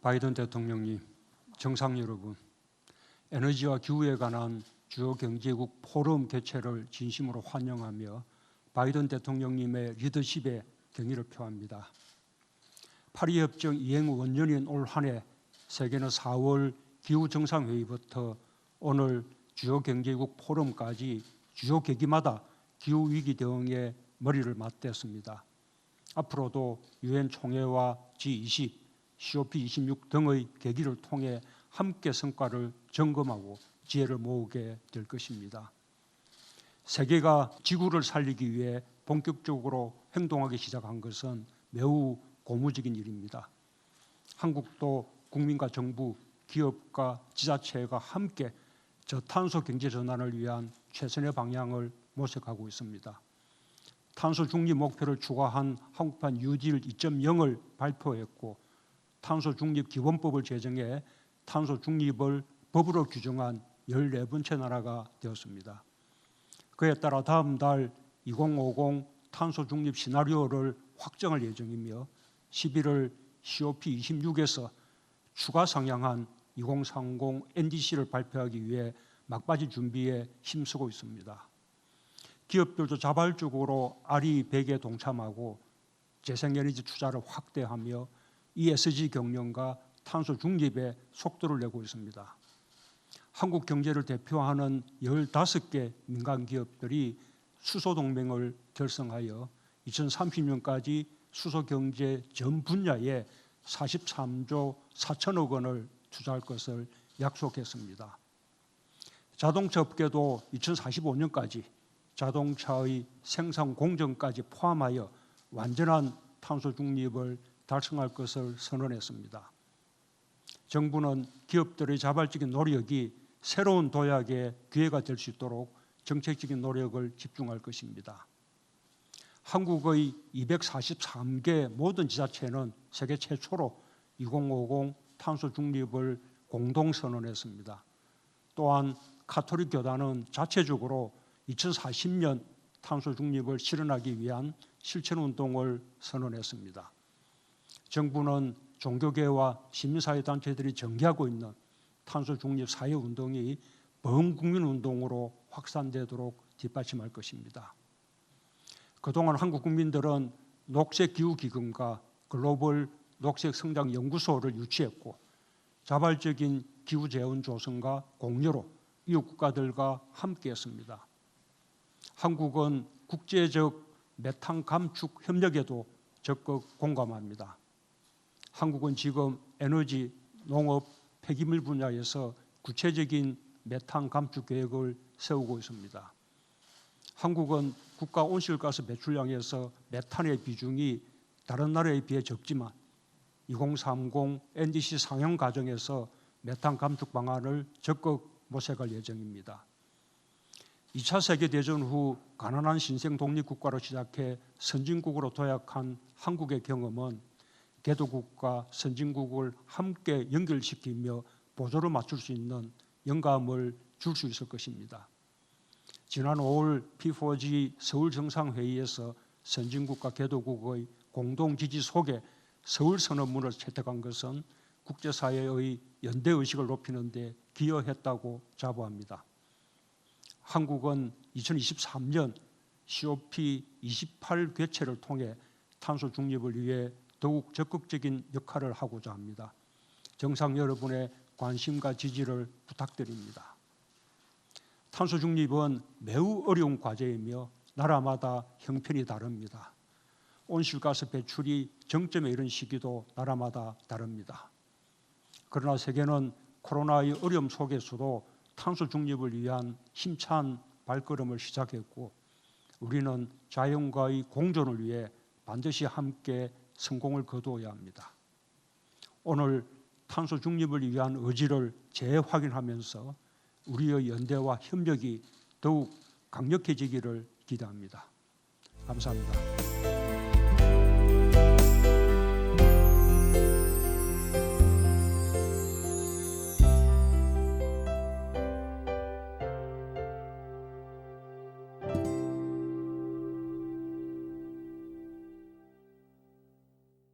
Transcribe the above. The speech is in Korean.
바이든 대통령님, 정상 여러분, 에너지와 기후에 관한 주요 경제국 포럼 개최를 진심으로 환영하며 바이든 대통령님의 리더십에 경의를 표합니다. 파리 협정 이행 원년인 올 한해 세계는 4월 기후 정상회의부터 오늘 주요 경제국 포럼까지 주요 계기마다 기후 위기 대응에 머리를 맞댔습니다. 앞으로도 유엔 총회와 G20, COP26 등의 계기를 통해 함께 성과를 점검하고 지혜를 모으게 될 것입니다. 세계가 지구를 살리기 위해 본격적으로 행동하기 시작한 것은 매우 고무적인 일입니다. 한국도 국민과 정부, 기업과 지자체가 함께 저탄소 경제 전환을 위한 최선의 방향을 모색하고 있습니다. 탄소 중립 목표를 추가한 한국판 뉴딜 2.0을 발표했고 탄소 중립 기본법을 제정해 탄소 중립을 법으로 규정한 14번째 나라가 되었습니다. 그에 따라 다음 달 2050 탄소 중립 시나리오를 확정할 예정이며 11월 COP26에서 추가 상향한 2030 NDC를 발표하기 위해 막바지 준비에 힘쓰고 있습니다. 기업들도 자발적으로 RE 100에 동참하고 재생에너지 투자를 확대하며 ESG 경영과 탄소 중립에 속도를 내고 있습니다. 한국 경제를 대표하는 15개 민간 기업들이 수소 동맹을 결성하여 2030년까지 수소 경제 전 분야에 43조 4천억 원을 투자할 것을 약속했습니다. 자동차 업계도 2045년까지 자동차의 생산 공정까지 포함하여 완전한 탄소 중립을 달성할 것을 선언했습니다. 정부는 기업들의 자발적인 노력이 새로운 도약의 기회가 될 수 있도록 정책적인 노력을 집중할 것입니다. 한국의 243개 모든 지자체는 세계 최초로 2050 탄소 중립을 공동 선언했습니다. 또한 카톨릭 교단은 자체적으로 2040년 탄소 중립을 실현하기 위한 실천 운동을 선언했습니다. 정부는 종교계와 시민사회 단체들이 전개하고 있는 탄소 중립 사회 운동이 범국민 운동으로 확산되도록 뒷받침할 것입니다. 그동안 한국 국민들은 녹색 기후 기금과 글로벌 녹색 성장 연구소를 유치했고 자발적인 기후 재원 조성과 공유로 이웃 국가들과 함께했습니다. 한국은 국제적 메탄 감축 협력에도 적극 공감합니다. 한국은 지금 에너지, 농업, 폐기물 분야에서 구체적인 메탄 감축 계획을 세우고 있습니다. 한국은 국가 온실가스 배출량에서 메탄의 비중이 다른 나라에 비해 적지만 2030 NDC 상향 과정에서 메탄 감축 방안을 적극 모색할 예정입니다. 2차 세계 대전 후 가난한 신생 독립 국가로 시작해 선진국으로 도약한 한국의 경험은 개도국과 선진국을 함께 연결시키며 보조를 맞출 수 있는 영감을 줄 수 있을 것입니다. 지난 5월 P4G 서울 정상회의에서 선진국과 개도국의 공동 지지 속에 서울 선언문을 채택한 것은 국제사회의 연대 의식을 높이는 데 기여했다고 자부합니다. 한국은 2023년 COP28 개최를 통해 탄소 중립을 위해 더욱 적극적인 역할을 하고자 합니다. 정상 여러분의 관심과 지지를 부탁드립니다. 탄소 중립은 매우 어려운 과제이며 나라마다 형편이 다릅니다. 온실가스 배출이 정점에 이른 시기도 나라마다 다릅니다. 그러나 세계는 코로나의 어려움 속에서도 탄소 중립을 위한 힘찬 발걸음을 시작했고 우리는 자연과의 공존을 위해 반드시 함께 성공을 거두어야 합니다. 오늘 탄소 중립을 위한 의지를 재확인하면서 우리의 연대와 협력이 더욱 강력해지기를 기대합니다. 감사합니다.